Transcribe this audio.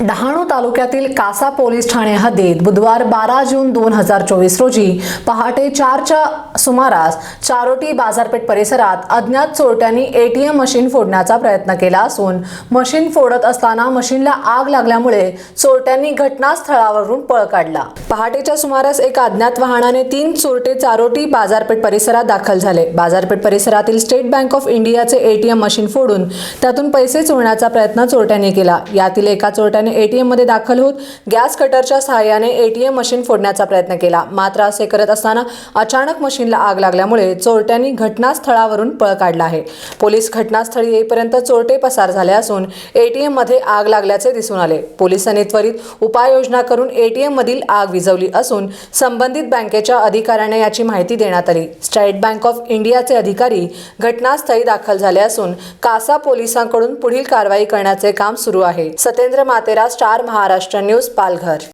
डहाणू तालुक्यातील कासा पोलीस ठाणे हद्दीत बुधवार बारा जून दोन हजार चोवीस रोजी पहाटे चारच्या सुमारास चारोटी बाजारपेठ परिसरात अज्ञात चोरट्यांनी एटीएम मशीन फोडण्याचा प्रयत्न केला असून मशीन फोडत असताना मशीनला आग लागल्यामुळे चोरट्यांनी घटनास्थळावरून पळ काढला. पहाटेच्या सुमारास एका अज्ञात वाहनाने तीन चोरटे चारोटी बाजारपेठ परिसरात दाखल झाले. बाजारपेठ परिसरातील स्टेट बँक ऑफ इंडियाचे एटीएम मशीन फोडून त्यातून पैसे चोरण्याचा प्रयत्न चोरट्यांनी केला. यातील एका चोरट्याने एटीएममध्ये दाखल होत गॅस कटरच्या सहाय्याने एटीएम मशीन फोडण्याचा प्रयत्न केला. मात्र असे करत असताना अचानक मशीनला आग लागल्यामुळे चोरट्यांनी घटनास्थळावरून पळ काढला आहे. पोलीस घटनास्थळी येईपर्यंत चोरटे पसार झाले असून एटीएममध्ये आग लागल्याचे दिसून आले. पोलिसांनी त्वरित उपाययोजना करून एटीएम मधील आग विझवली असून संबंधित बँकेच्या अधिकाऱ्याने याची माहिती देण्यात आली. स्टेट बँक ऑफ इंडियाचे अधिकारी घटनास्थळी दाखल झाले असून कासा पोलिसांकडून पुढील कारवाई करण्याचे काम सुरू आहे. Satendra Matera star Maharashtra news Palghar.